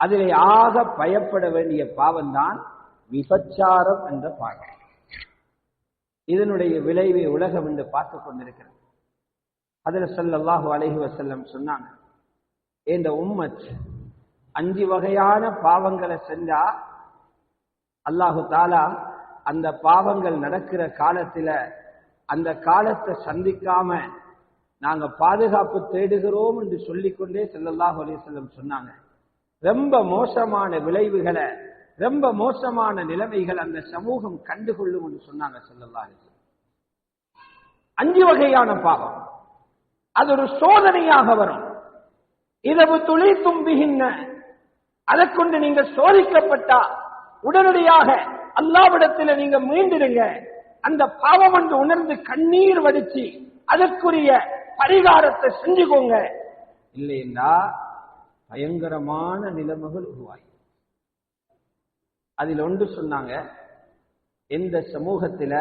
அதிலே ஆக பயப்பட வேண்டிய பாவம்தான் விபச்சாரம் என்ற பாவம். இதனுடைய விளைவை உலகம் என்று பார்த்து கொண்டிருக்கிறது. அதுல சொல்லல்லாஹு அலைஹி வசல்லம் சொன்னாங்க இந்த உம்மத் அஞ்சு வகையான பாவங்களை செஞ்சா அல்லாஹு தாலா அந்த பாவங்கள் நடக்கிற காலத்துல அந்த காலத்தை சந்திக்காம நாங்க பாதுகாப்பு தேடுகிறோம் என்று சொல்லிக்கொண்டே செல்லல்லாஹு அலி செல்லம் சொன்னாங்க. ரொம்ப மோசமான விளைவுகளை ரொம்ப மோசமான நிலைமைகள் அந்த சமூகம் கண்டுகொள்ளும் என்று சொன்னாங்க ஸல்லல்லாஹு அஞ்சு வகையான பாவம். அது ஒரு சோதனையாக வரும். இரவு துளி தும்பிகின்ற அதை கொண்டு நீங்க சோதிக்கப்பட்டா உடனடியாக அல்லாவிடத்தில் நீங்க மீண்டிடுங்க. அந்த பாவம் என்று உணர்ந்து கண்ணீர் வடிச்சு அதற்குரிய பரிகாரத்தை செஞ்சுக்கோங்க. இல்லைன்னா பயங்கரமான நிலைமைகள் உருவாகி. அதில் ஒன்று சொன்னாங்க எந்த சமூகத்துல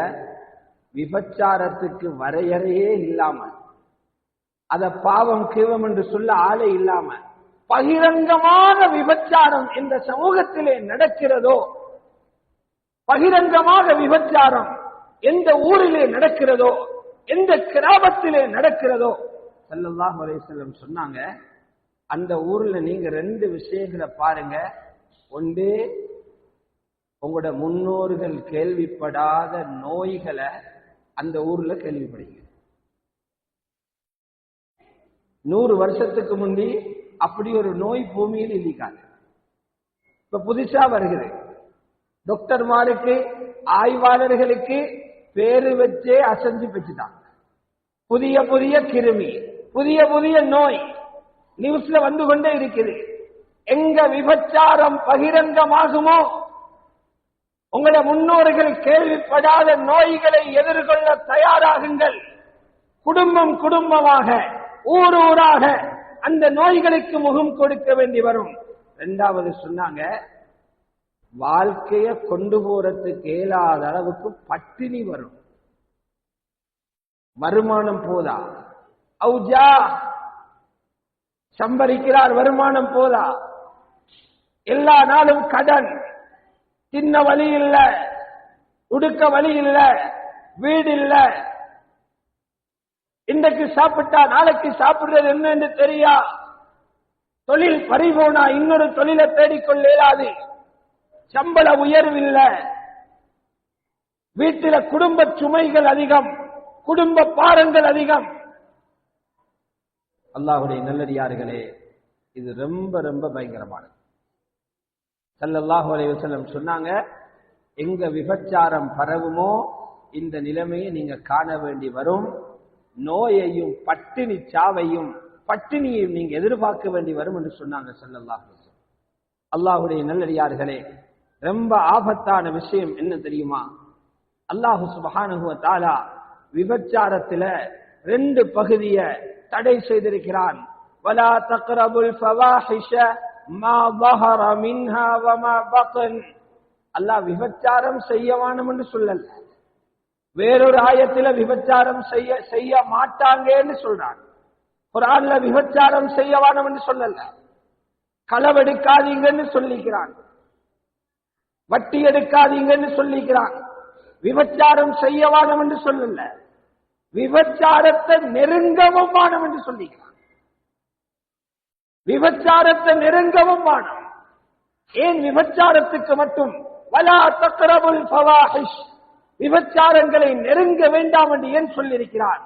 விபச்சாரத்துக்கு வரையறையே இல்லாம அத பாவம் கீவம் என்று சொல்ல ஆளே இல்லாம பகிரங்கமான விபச்சாரம் இந்த சமூகத்திலே நடக்கிறதோ பகிரங்கமாக விபச்சாரம் எந்த ஊரிலே நடக்கிறதோ எந்த கிராமத்திலே நடக்கிறதோ ஸல்லல்லாஹு அலைஹி சொன்னாங்க அந்த ஊர்ல நீங்க ரெண்டு விஷயங்களை பாருங்க. ஒன்று உங்களோட முன்னோர்கள் கேள்விப்படாத நோய்களை அந்த ஊர்ல கேள்விப்படுங்க நூறு வருஷத்துக்கு முந்தி அப்படி ஒரு நோய் பூமியில் இல்லைக்காது இப்ப புதுசா வருகிறது. டாக்டர்மாருக்கு ஆய்வாளர்களுக்கு பேரு வச்சே அசஞ்சு வச்சுட்டாங்க. புதிய புதிய கிருமி புதிய புதிய நோய். நியூஸ்ல வந்து கொண்டே இருக்குது. எங்க விபச்சாரம் பகிரங்கமாகுமோ உங்களை முன்னோர்கள் கேள்விப்படாத நோய்களை எதிர்கொள்ள தயாராகுங்கள். குடும்பம் குடும்பமாக ஊர் ஊராக அந்த நோய்களுக்கு முகம் கொடுக்க வேண்டி வரும். இரண்டாவது சொன்னாங்க வாழ்க்கைய கொண்டு போறதுக்கு இயலாத அளவுக்கு பட்டினி வரும். வருமானம் போதா? அவுஜா! சம்பரிக்கிறார் வருமானம் போதா? எல்லா நாளும் கடன். சின்ன வழி இல்ல உடுக்க வழி இல்ல வீடு இல்ல. இன்றைக்கு சாப்பிட்டா நாளைக்கு சாப்பிடுறது என்னன்னு தெரியா? தொழில் பறிபோனா இன்னொரு தொழிலை தேடிக்கொள்ள இயலாது. சம்பள உயர்வு வீட்டில குடும்ப சுமைகள் அதிகம் குடும்ப பாரங்கள் அதிகம். அல்லாஹுடைய நல்லடியார்களே இது ரொம்ப ரொம்ப பயங்கரமானது. சல்லல்லாஹு அலைஹி வஸல்லம் சொன்னாங்க எங்க விபச்சாரம் பரவுமோ இந்த நிலைமையை நீங்க காண வேண்டி வரும். நோயையும் பட்டினி சாவையும் பட்டினியையும் நீங்க எதிர்பார்க்க வேண்டி வரும் என்று சொன்னாங்க ஸல்லல்லாஹு அல்லாஹுடைய நல்லடியார்களே ரொம்ப ஆபத்தான விஷயம் என்ன தெரியுமா? அல்லாஹு சுபஹானுகுவ தாலா விபச்சாரத்துல ரெண்டு பகுதியை தடை செய்திருக்கிறான் வலா தக்ரபுல் ஃபவாஹிஷ மா ظهر منها وما بطن அல்லாஹ் விபச்சாரம் செய்யவானும் என்று சொல்லல வேறொரு ஆயத்துல விபச்சாரம் செய்ய செய்ய மாட்டாங்கன்னு சொல்றான் குரான்ல விபச்சாரம் செய்யவானும் என்று சொல்லல களவெடுக்காதீங்கன்னு சொல்லிக்கிறான் வட்டி எடுக்காதீங்கன்னு சொல்லிக்கிறான் விபச்சாரம் செய்யவானம் என்று சொல்லல விபச்சாரத்தை நெருங்கவும் வானம் என்று சொல்லிக்கிறான் விபச்சாரத்தை நெருங்கவும் வானம். ஏன் விபச்சாரத்துக்கு மட்டும்? வலா தக்கரபுல் பவாஹிஷ் விபச்சாரங்களை நெருங்க வேண்டாம் என்று ஏன் சொல்லியிருக்கிறான்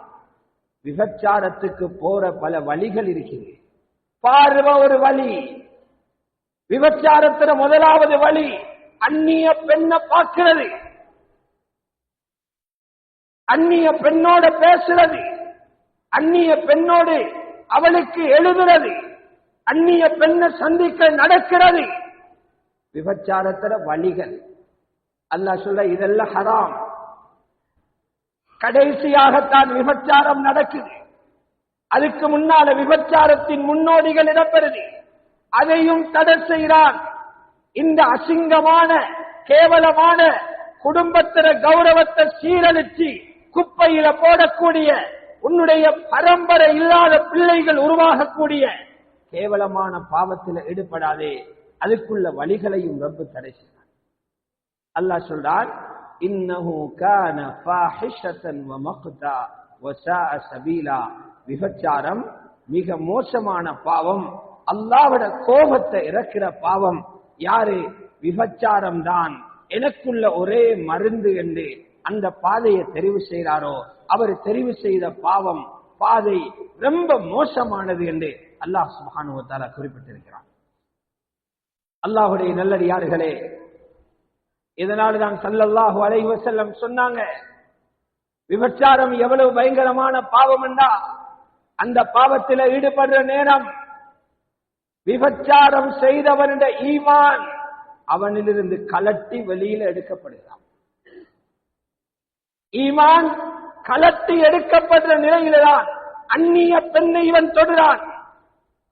விபச்சாரத்துக்கு போற பல வழிகள் இருக்கிறது. பார்வை ஒரு வழி. விபச்சாரத்துல முதலாவது வழி அந்நிய பெண்ணை பார்க்கிறது. அந்நிய பெண்ணோட பேசுறது அந்நிய பெண்ணோடு அவளுக்கு எழுதுறது அந்நிய பெண்ணை சந்திக்க நடக்கிறது. விபச்சாரத்துல வழிகள். அல்ல சொல்ல இதெல்லாம் ஹராம். கடைசியாகத்தான் விபச்சாரம் நடக்குது. அதுக்கு முன்னால விபச்சாரத்தின் முன்னோடிகள் இடம்பெறுது. அதையும் தடை செய்கிறான். இந்த அசிங்கமான கேவலமான குடும்பத்தின கௌரவத்தை சீரழிச்சு குப்பையில போடக்கூடிய உன்னுடைய பரம்பரை இல்லாத பிள்ளைகள் உருவாகக்கூடிய கேவலமான பாவத்தில் ஈடுபடாதே. அதுக்குள்ள வழிகளையும் ரப்பு தடை செய்கிறான் அல்லாஹ் சொல்றான் இன்னஹு கான ஃபாஹிஷத்தன் வ மக்தா வ சபீலா. விபச்சாரம் மிக மோசமான பாவம். அல்லாவிட கோபத்தை இறக்கிற பாவம். யாரு? விபச்சாரம் தான் எனக்குள்ள ஒரே மருந்து என்று அந்த பாதையை தெரிவு செய்கிறாரோ அவர் தெரிவு செய்த பாவம் பாதை ரொம்ப மோசமானது என்று அல்லாஹ் சுபானுவத்தால குறிப்பிட்டிருக்கிறார் அல்லாஹுடைய நல்லடியார்களே இதனால தான் சல்லல்லாஹு அலைஹி செல்லம் சொன்னாங்க விபச்சாரம் எவ்வளவு பயங்கரமான பாவம் என்றா? அந்த பாவத்தில் ஈடுபடுற நேரம் விபச்சாரம் செய்தவனுடைய ஈமான் அவனிலிருந்து கலட்டி வெளியில எடுக்கப்படுகிறான். ஈமான் கலட்டி எடுக்கப்படுற நிலையில்தான். அந்நிய பெண்ணை இவன் தொடுறான்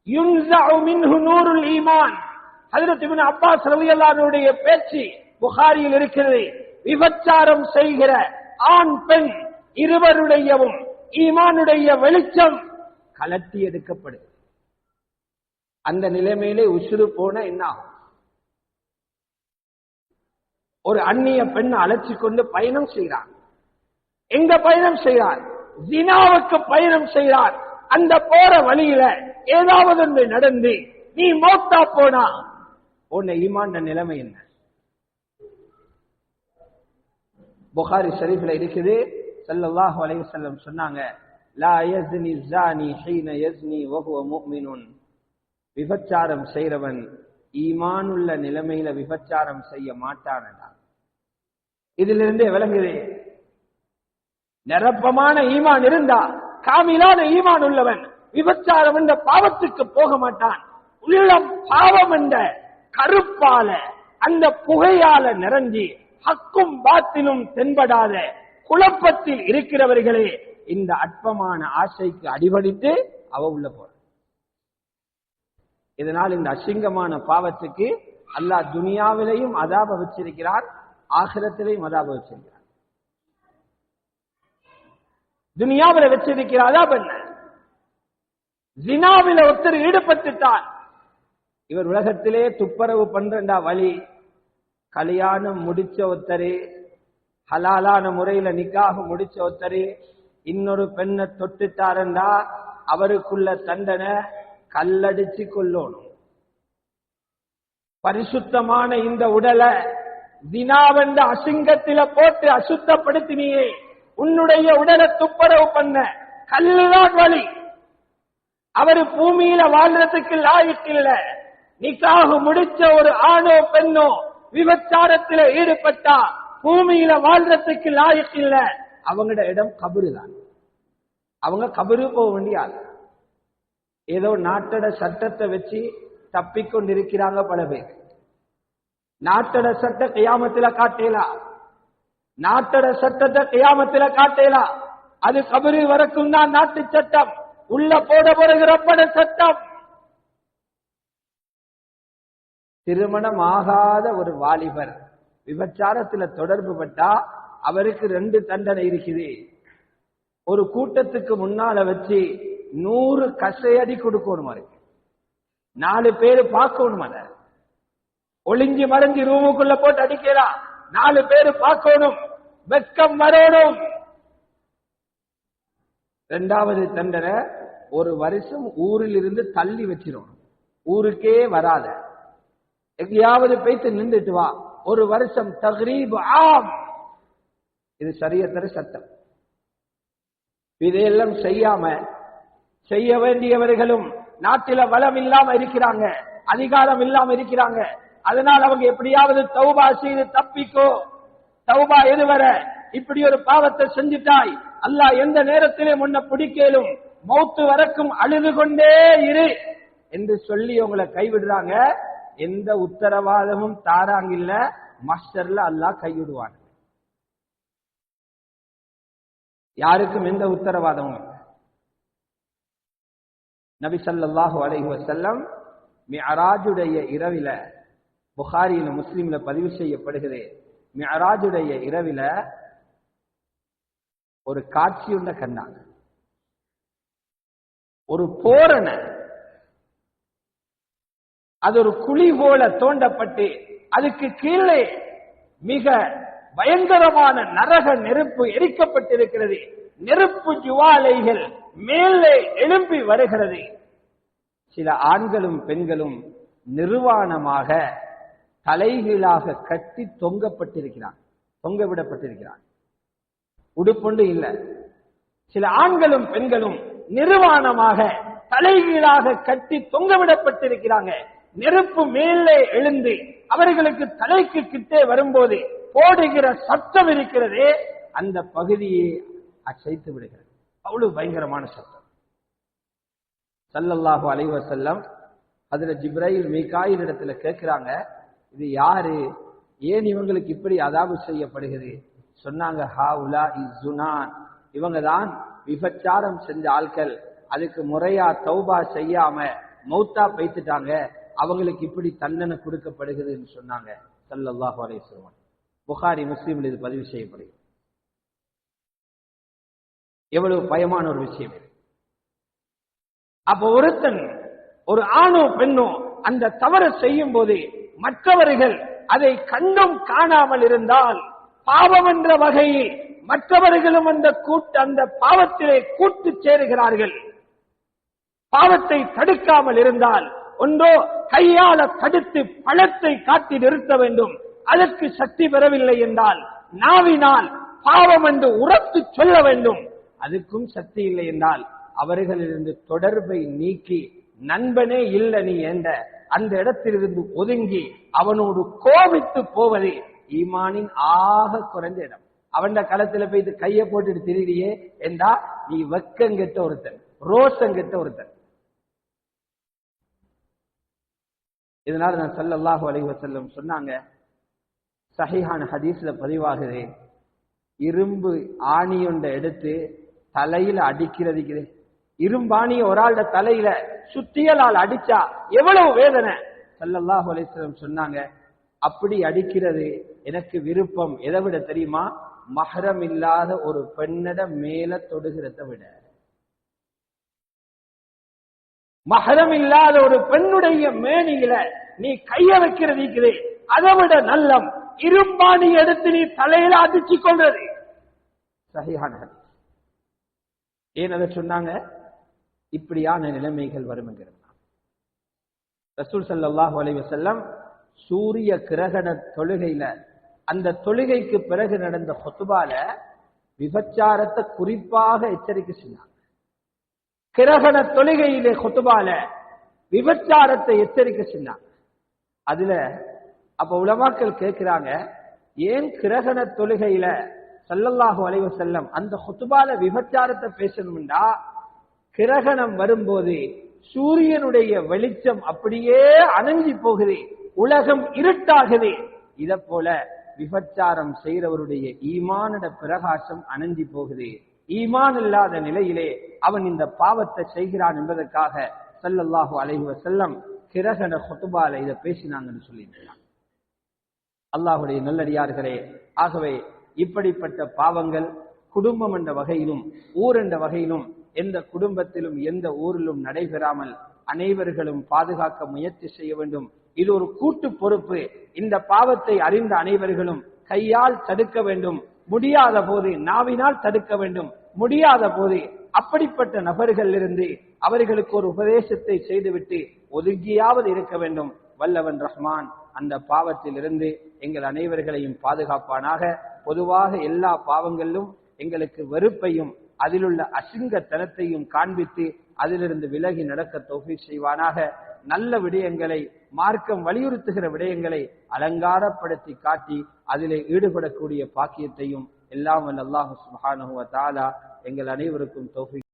யுன்ஸஉ ஈமான். ஹஜ்ரத் இப்னு அப்பாஸ் ரலியல்லாஹுடைய பேச்சு புகாரியில் இருக்கிறது. விபச்சாரம் செய்கிற ஆண் பெண் இருவருடையவும் ஈமானுடைய வெளிச்சம் கலட்டி எடுக்கப்படுது. அந்த நிலைமையிலே உசுறு போன என்ன ஆகும் ஒரு அந்நிய பெண் அழைச்சி கொண்டு பயணம் செய்கிறான். எங்க பயணம் செய்கிறார் ஜினாவுக்கு பயணம் செய்கிறார் அந்த போற வழியில ஏதாவது ஒன்று நடந்து நீ மோத்தா போனா உன்னை ஈமாண்ட நிலைமை என்ன? புகாரி ஷரீஃப்ல இருக்குது. சல்லல்லாஹு அலைஹி வஸல்லம் சொன்னாங்க லா யஸ்னி ஸானி ஹீன யஸ்னி வஹுவ முஃமினுன். விபச்சாரம் செய்றவன் ஈமானுள்ள நிலைமையில விபச்சாரம் செய்ய மாட்டானடா. இதிலிருந்தே விளங்குது நிரப்பமான ஈமான் இருந்தா காமிலான ஈமான் உள்ளவன் விபச்சாரம் என்ற பாவத்துக்கு போக மாட்டான். உள்ளம் பாவம் என்ற கருப்பால அந்த புகையால நிரஞ்சி ஹக்கும் பாத்திலும் தென்படாத குழப்பத்தில் இருக்கிறவர்களே இந்த அற்பமான ஆசைக்கு அடிபடித்து அவ உள்ள போற இதனால் இந்த அசிங்கமான பாவத்துக்கு அல்லாஹ் துனியாவிலையும் அதாப வச்சிருக்கிறார் ஆகிரத்திலையும் அதாப வச்சிருக்கிறார் துனியாவில் வச்சிருக்கிற அதாப் என்ன? ஜினாவில ஒருத்தர் ஈடுபட்டுட்டார். இவர் உலகத்திலே துப்புரவு பண்றா வழி. கல்யாணம் முடிச்ச ஒருத்தரு ஹலாலான முறையில நிக்காக முடிச்ச ஒருத்தரு இன்னொரு பெண்ணை தொட்டுட்டாரண்டா அவருக்குள்ள தண்டனை கல்லடிச்சு கொள்ளணும் பரிசுத்தமான இந்த உடலை தினாவென்ற அசிங்கத்தில போட்டு அசுத்தப்படுத்தினியே. உன்னுடைய உடலை துப்பரவு பண்ண. கல்லுதான் வழி அவரு பூமியில வாழ்றதுக்கு லாய்க்கில்ல நிக்காக முடிச்ச ஒரு ஆணோ பெண்ணோ விபச்சாரத்தில் ஈடுபட்டா பூமியில வாழ்றதுக்கு லாய்க்கில்ல அவங்களோட இடம் கபரு தான் அவங்க கபரு போக வேண்டிய ஆள். ஏதோ நாட்டோட சட்டத்தை வச்சு தப்பிக்கொண்டிருக்கிறாங்க பல பேர். நாட்டோட சட்ட கியாமத்தில காட்டேலாம் நாட்டோட சட்டத்தை கியாமத்தில காட்டேலாம் அது கபரி வரைக்கும் தான் நாட்டு சட்டம். உள்ள போட போடுகிறப்பட சட்டம். திருமணம் ஆகாத ஒரு வாலிபர் விபச்சாரத்துல தொடர்பு பட்டா அவருக்கு ரெண்டு தண்டனை இருக்குது. ஒரு கூட்டத்துக்கு முன்னால வச்சு நூறு கசையடி கொடுக்கணும் அவருக்கு நாலு பேரு பார்க்கணும் அத. ஒளிஞ்சு மறைஞ்சு ரூமுக்குள்ள போட்டு அடிக்கலாம் நாலு பேரு பார்க்கணும். வெக்கம் வரணும். இரண்டாவது தண்டனை ஒரு வருஷம் ஊரில் இருந்து தள்ளி வச்சிடணும் ஊருக்கே வராத. எங்கேயாவது போய்த்து நின்றுட்டு வா. ஒரு வருஷம் தகரீப் ஆம். இது சரியத்தர சட்டம். இதையெல்லாம் செய்யாம செய்ய வேண்டியவர்களும் நாட்டில வளம் இல்லாம இருக்கிறாங்க அதிகாரம் இல்லாம இருக்கிறாங்க. அதனால் அவங்க எப்படியாவது தௌபா செய்து தப்பிக்கோ. தௌபா எதுவர? இப்படி ஒரு பாவத்தை செஞ்சுட்டாய். அல்லாஹ் எந்த நேரத்திலே முன்ன பிடிக்கலும் மௌத்து வரைக்கும் அழுது கொண்டே இரு என்று சொல்லி உங்களை கைவிடுறாங்க. எந்த உத்தரவாதமும் தாராங்க இல்ல மாஸ்டர்ல அல்லாஹ் கைவிடுவாங்க யாருக்கும் எந்த உத்தரவாதமும் நபி சல்லாஹு அலைஹி வஸல்லம் மிஅராஜுடைய இரவில புகாரியில முஸ்லிம்ல பதிவு செய்யப்படுகிறது. மிஅராஜுடைய இரவில ஒரு காட்சியுள்ள கண்ணா. ஒரு போரண அது ஒரு குழி போல தோண்டப்பட்டு அதுக்கு கீழே மிக பயங்கரமான நரக நெருப்பு எரிக்கப்பட்டிருக்கிறது. நெருப்பு ஜுவாலைகள் மேலே எழும்பி வருகிறது. சில ஆண்களும் பெண்களும் நிர்வாணமாக தலைகீழாக கட்டி தொங்கப்பட்டிருக்கிறான். தொங்க விடப்பட்டிருக்கிறான் உடுப்புண்டு இல்ல. சில ஆண்களும் பெண்களும் நிர்வாணமாக தலைகீழாக கட்டி தொங்கவிடப்பட்டிருக்கிறாங்க. நெருப்பு மேலே எழுந்து அவர்களுக்கு தலைக்கு கிட்டே வரும்போது போடுகிற சத்தம் இருக்கிறதே அந்த பகுதியை அசைத்து விடுகிறது. அவ்வளவு பயங்கரமான சத்தம். சல்லல்லாஹு அலைவசல்லம் அதுல ஜிப்ராயில் மீகாயில் இடத்துல கேட்கிறாங்க இது யாரு? ஏன் இவங்களுக்கு இப்படி அதாபு செய்யப்படுகிறது? சொன்னாங்க ஹா உலா இசுனான் இவங்க தான் விபச்சாரம் செஞ்ச ஆட்கள் அதுக்கு முறையா தௌபா செய்யாம மௌத்தா பைத்துட்டாங்க. அவங்களுக்கு இப்படி தண்டனை கொடுக்கப்படுகிறதுன்னு சொன்னாங்க சல்லல்லாஹு அலைஹி வஸல்லம். புகாரி முஸ்லீமில் இது பதிவு செய்யப்படுகிறது. எவ்வளவு பயமான ஒரு விஷயம் இது. அப்ப ஒருத்தன் ஒரு ஆணோ பெண்ணோ அந்த தவறு செய்யும் போது மற்றவர்கள் அதை கண்டும் காணாமல் இருந்தால் பாவம் என்ற வகையில் மற்றவர்களும் அந்த கூட்டு அந்த பாவத்திலே கூட்டு சேருகிறார்கள். பாவத்தை தடுக்காமல் இருந்தால் ஒன்றோ கையால தடுத்து பழத்தை காட்டி நிறுத்த வேண்டும். அதற்கு சக்தி பெறவில்லை என்றால் நாவினால் பாவம் என்று உரத்து சொல்ல வேண்டும். அதுக்கும் சக்தி இல்லை என்றால் அவர்களிலிருந்து தொடர்பை நீக்கி நண்பனே இல்லை நீ என்ற அந்த இடத்திலிருந்து ஒதுங்கி அவனோடு கோபித்து போவது ஈமானின் ஆக குறைந்த இடம். அவன் களத்துல போயிட்டு கையை கைய போட்டுட்டு திரியிறியே என்றா நீ வெக்கங்கெட்ட ஒருத்தன் ரோசங்கெட்ட ஒருத்தன். இதனால நான் சல்லல்லாஹு அலைஹி வஸல்லம் சொன்னாங்க சஹீஹான ஹதீஸ்ல பதிவாகுது இரும்பு ஆணியொண்ட எடுத்து தலையில அடிக்கிறதுக்குது இரும்பாணிய ஒரு ஆளோட தலையில சுத்தியலால் அடிச்சா எவ்வளவு வேதனை? சல்லல்லாஹ் அலிஸ்லம் சொன்னாங்க அப்படி அடிக்கிறது எனக்கு விருப்பம். எதை விட தெரியுமா? மகரம் இல்லாத ஒரு பெண்ணிட மேல தொடுகிறத விட. மகரம் இல்லாத ஒரு பெண்ணுடைய மேனியில நீ கைய வைக்கிறது அதை விட நல்லம். இரும்பாணி எடுத்து நீ தலையில அடிச்சு கொள்றது சரியான ஏன் அதை சொன்னாங்க? இப்படியான நிலைமைகள் வரும் என்கிறது ரசூல் சல்லாஹு அலைவசல்லம் சூரிய கிரகண தொழுகையில அந்த தொழுகைக்கு பிறகு நடந்த கொத்துபால விபச்சாரத்தை குறிப்பாக எச்சரிக்கை சொன்னாங்க கிரகண தொழுகையிலே கொத்துபால விபச்சாரத்தை எச்சரிக்கை சொன்னாங்க அதுல அப்ப உலமாக்கள் கேட்கிறாங்க ஏன் கிரகண தொழுகையில சல்லல்லாஹு அலைவசல்லம் அந்த கொத்துபால விபச்சாரத்தை பேசணும்டா? கிரகணம் வரும்போது சூரியனுடைய வெளிச்சம் அப்படியே அணைஞ்சி போகுது உலகம் இருட்டாகுது. இத போல விபச்சாரம் செய்கிறவருடைய ஈமானிட பிரகாசம் அணைஞ்சி போகுது. ஈமான் இல்லாத நிலையிலே அவன் இந்த பாவத்தை செய்கிறான் என்பதற்காக செல்லல்லாஹு அலைஹி செல்லம் கிரகண ஹுத்பால இதை பேசினாங்கன்னு சொல்லியிருக்கிறான். அல்லாஹுடைய நல்லடியார்களே ஆகவே இப்படிப்பட்ட பாவங்கள் குடும்பம் என்ற வகையிலும் ஊர் என்ற வகையிலும் எந்த குடும்பத்திலும் எந்த ஊரிலும் நடைபெறாமல் அனைவர்களும் பாதுகாக்க முயற்சி செய்ய வேண்டும். இது ஒரு கூட்டு பொறுப்பு. இந்த பாவத்தை அறிந்த அனைவர்களும் கையால் தடுக்க வேண்டும். முடியாத போது நாவினால் தடுக்க வேண்டும். முடியாத போது அப்படிப்பட்ட நபர்கள் இருந்து அவர்களுக்கு ஒரு உபதேசத்தை செய்துவிட்டு ஒதுங்கியாவது இருக்க வேண்டும். வல்லவன் ரஹ்மான் அந்த பாவத்திலிருந்து எங்கள் அனைவர்களையும் பாதுகாப்பானாக. பொதுவாக எல்லா பாவங்களிலும் எங்களுக்கு வெறுப்பையும் அதிலுள்ள அசிங்கத்தனத்தையும் காண்பித்து அதிலிருந்து விலகி நடக்க தொகை செய்வானாக. நல்ல விடயங்களை மார்க்கம் வலியுறுத்துகிற விடயங்களை அலங்காரப்படுத்தி காட்டி அதிலே ஈடுபடக்கூடிய பாக்கியத்தையும் எல்லாம் அல்லாஹு சுஹானுவ தாலா எங்கள் அனைவருக்கும் தொகை